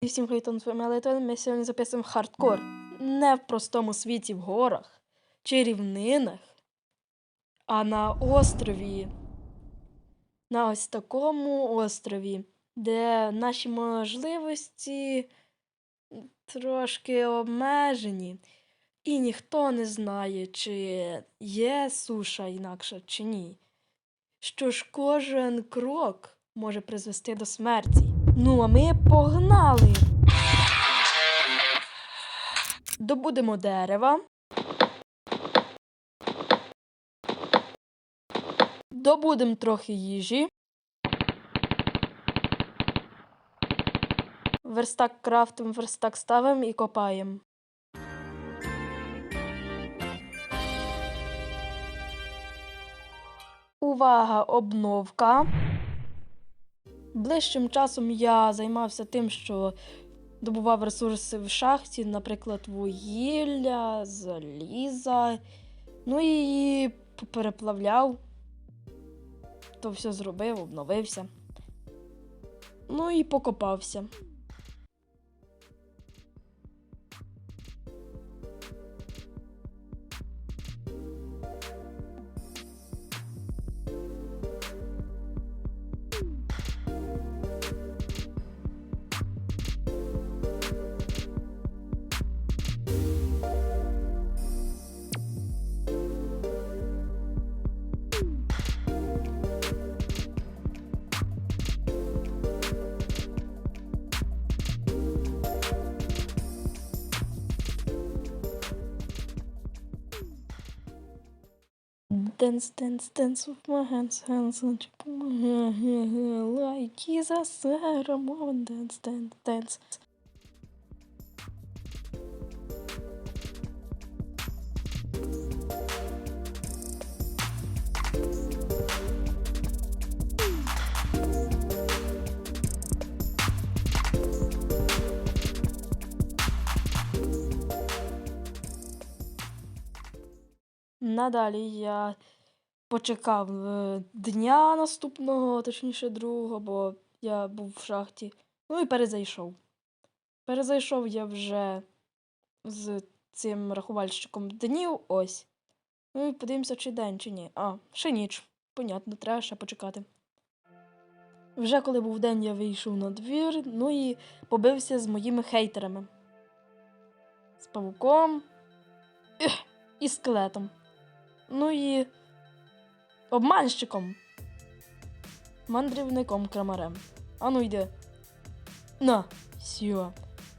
І всім привіт, з вами Лейтон. Ми сьогодні записуємо хардкор. Не в простому світі в горах чи рівнинах, а на острові. На ось такому острові, де наші можливості трошки обмежені. І ніхто не знає, чи є суша інакша, чи ні. Що ж кожен крок може призвести до смерті. Ну, а ми погнали. Добудемо дерева. Добудемо трохи їжі. Верстак крафтим, верстак ставимо і копаємо. Увага, обновка. Ближчим часом я займався тим, що добував ресурси в шахті, наприклад, вугілля, заліза. Ну і переплавляв. То все зробив, обновився. Ну і покопався. Dance, dance, dance with my hands, hands, and chip my hair, hair, hair, like Jesus said, I'm on dance, dance, dance. Надалі я почекав е, дня наступного, точніше другого, бо я був в шахті. Ну і перезайшов. Перезайшов я вже з цим рахувальщиком днів ось. Ну і подивимося, чи день, чи ні. А, ще ніч. Понятно, треба ще почекати. Вже коли був день, я вийшов на двір, ну і побився з моїми хейтерами. З павуком і скелетом. Ну і обманщиком. Мандрівником крамарем. Ану йди. На, сьо.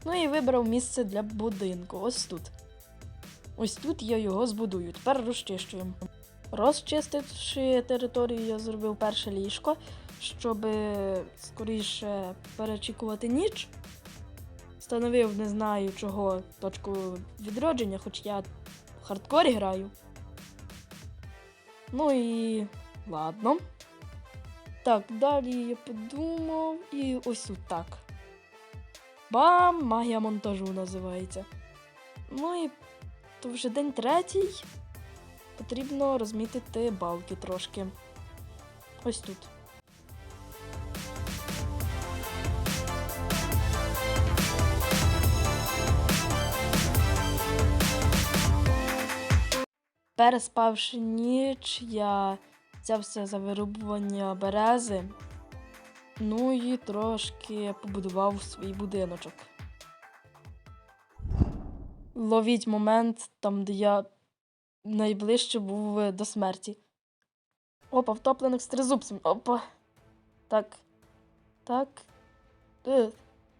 Ну і вибрав місце для будинку. Ось тут. Ось тут я його збудую. Тепер розчищуємо. Розчистивши територію, я зробив перше ліжко, щоб скоріше перечікувати ніч. Встановив, не знаю чого, точку відродження, хоч я в хардкорі граю. Ну і ладно. Так, далі я подумав і ось тут так. Бам! Магія монтажу називається. Ну і то вже день третій. Потрібно розмітити балки трошки. Ось тут. Переспавши ніч, я взявся за вирубування берези. Ну і трошки побудував свій будиночок. Ловіть момент там, де я найближче був до смерті. Опа, втоплених з тризубцем. Опа. Так. Так. Е,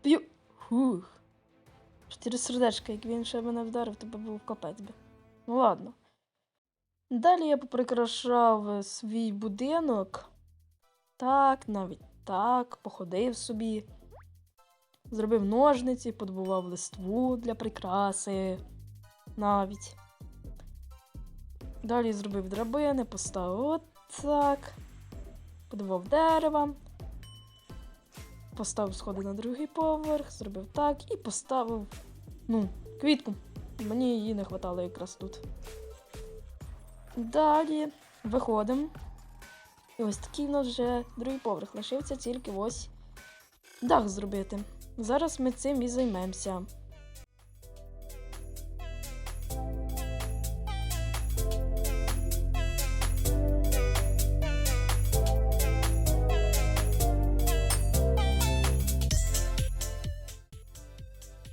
П'ю. Чотири сердечка, як він ще мене вдарив, то би був капець би. Ну ладно. Далі я поприкрашав е, свій будинок. Так, навіть так, походив собі. Зробив ножниці, подбував листву для прикраси. Навіть. Далі зробив драбини, поставив отак. Подбував дерева. Поставив сходи на другий поверх, зробив так і поставив, ну, квітку. Мені її не вистачало якраз тут. Далі виходимо. І ось такий у нас вже другий поверх. Лишився тільки ось дах зробити. Зараз ми цим і займемося.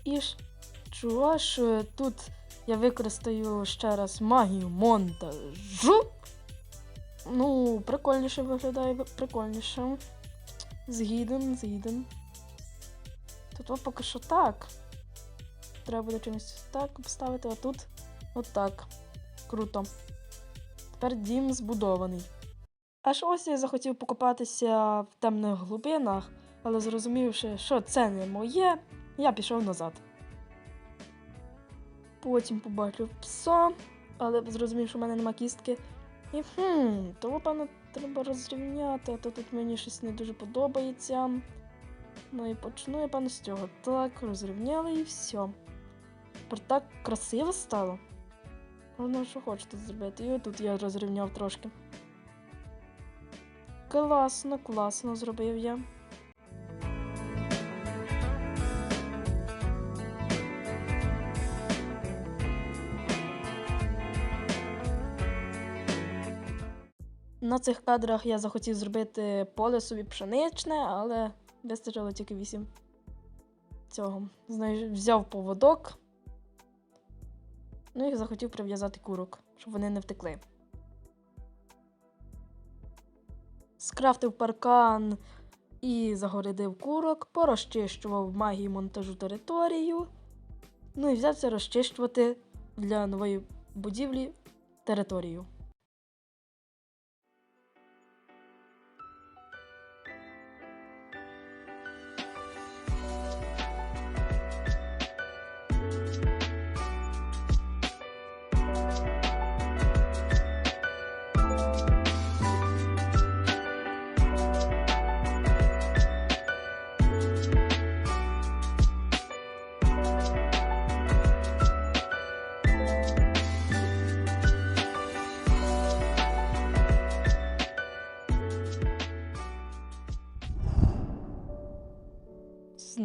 І ж е, тут я використаю ще раз магію монтажу. Ну, прикольніше виглядає, прикольніше. Згіден, згіден. Тут поки що так. Треба буде чимось так поставити, а тут отак. Круто. Тепер дім збудований. Аж ось я захотів покопатися в темних глибинах, але зрозумівши, що це не моє, я пішов назад. Потім побачив пса, але зрозумів, що в мене нема кістки. І хм, того, певно, треба розрівняти, а то тут мені щось не дуже подобається. Ну і почну я, певно, з цього. Так, розрівняли і все. Тепер так красиво стало. Головне, що хочете зробити. І отут я розрівняв трошки. Класно, класно зробив я. На цих кадрах я захотів зробити поле собі пшеничне, але вистачило тільки 8 цього. Взяв поводок. Ну і захотів прив'язати курок, щоб вони не втекли. Скрафтив паркан і загородив курок, порозчищував магії монтажу територію. Ну і взявся розчищувати для нової будівлі територію.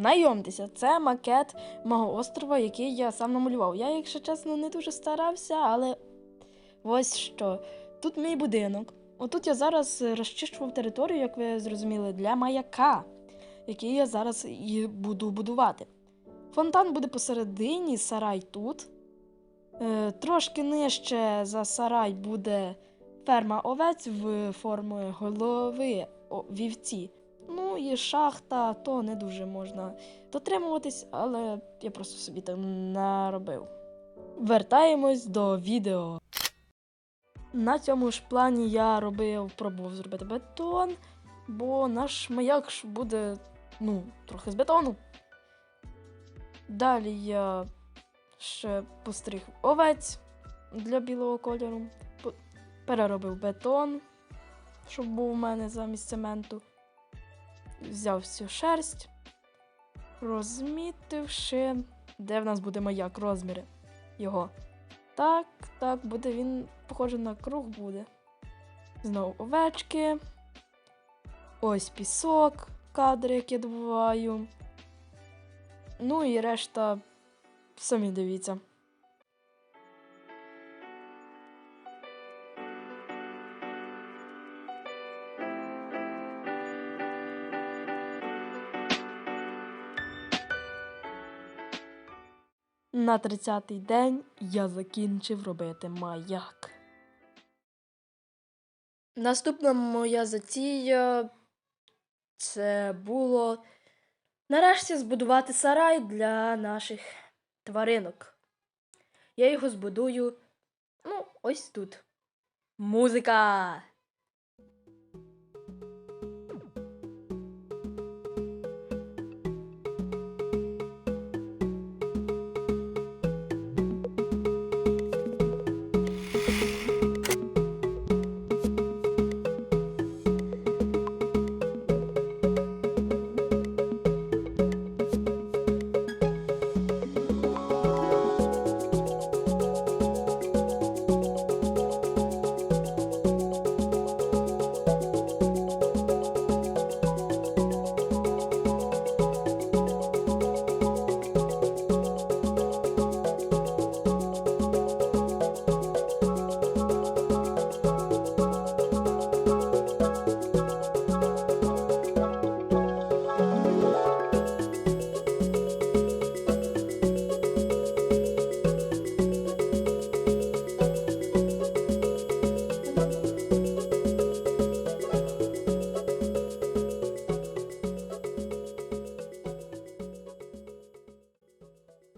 Знайомтеся, це макет мого острова, який я сам намалював. Я, якщо чесно, не дуже старався, але ось що. Тут мій будинок. Отут я зараз розчищував територію, як ви зрозуміли, для маяка, який я зараз і буду будувати. Фонтан буде посередині, сарай тут. Е, трошки нижче за сарай буде ферма овець в формі голови о, вівці. Ну і шахта, то не дуже можна дотримуватись, але я просто собі так наробив. Вертаємось до відео. На цьому ж плані я робив, пробував зробити бетон, бо наш маяк буде, ну, трохи з бетону. Далі я ще постриг овець для білого кольору, переробив бетон, щоб був у мене замість цементу взяв всю шерсть, розмітивши, де в нас буде маяк, розміри його. Так, так, буде він, похоже, на круг буде. Знову овечки. Ось пісок, кадри, які добуваю. Ну і решта самі дивіться. На 30-й день я закінчив робити маяк. Наступна моя затія це було нарешті збудувати сарай для наших тваринок. Я його збудую ну, ось тут. Музика.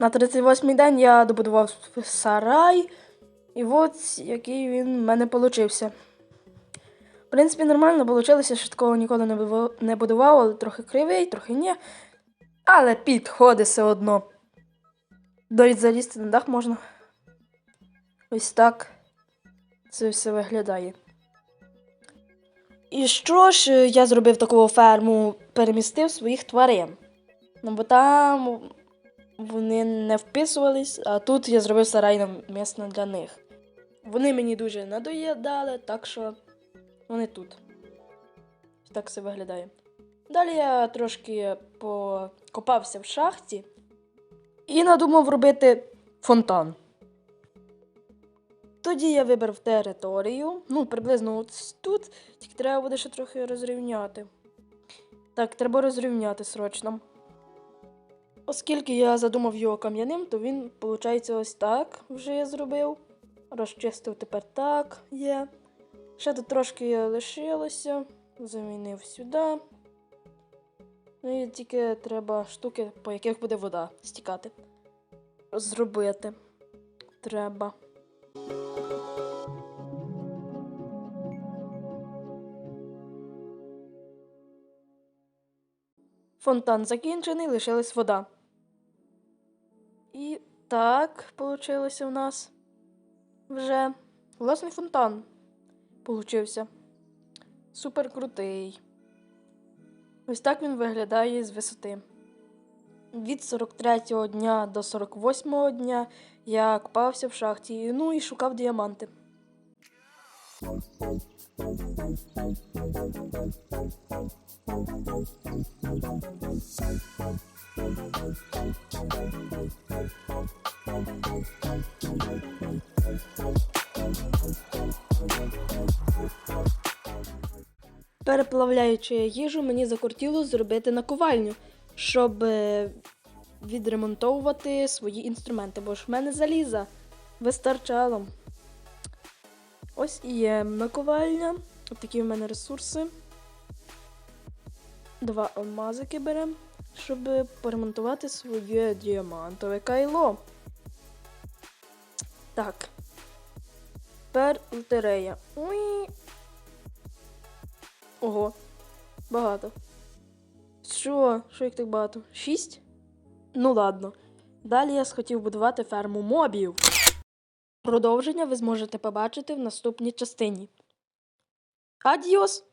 На 38-й день я добудував сарай, і от який він в мене получився. В принципі, нормально вийшло, що такого ніколи не будував, але трохи кривий, трохи ні. Але підходить все одно. Навіть залізти на дах можна. Ось так це все виглядає. І що ж я зробив таку ферму? Перемістив своїх тварин. Ну, бо там вони не вписувались, а тут я зробив сарай навмисно для них. Вони мені дуже надоїдали, так що вони тут. Так все виглядає. Далі я трошки покопався в шахті і надумав робити фонтан. Тоді я вибрав територію. Ну, приблизно от тут, тільки треба буде ще трохи розрівняти. Так, треба розрівняти срочно. Оскільки я задумав його кам'яним, то він, виходить, ось так вже я зробив. Розчистив тепер так є. Ще тут трошки лишилося. Замінив сюди. Ну і тільки треба штуки, по яких буде вода стікати. Зробити. Треба. Фонтан закінчений, лишилась вода. Так получилося у нас вже власний фонтан получився. Супер крутий. Ось так він виглядає з висоти. Від 43-го дня до 48-го дня я купався в шахті, ну і шукав діаманти. Переплавляючи їжу, мені закортіло зробити наковальню, щоб е, відремонтовувати свої інструменти, бо ж в мене заліза вистачало. Ось і є наковальня. От такі в мене ресурси. Два алмазики беремо, щоб поремонтувати своє діамантове кайло. Так. Тепер лотерея. Уй. Ого. Багато. Що? Що їх так багато? Шість? Ну ладно. Далі я схотів будувати ферму мобів. Продовження ви зможете побачити в наступній частині. Адіос!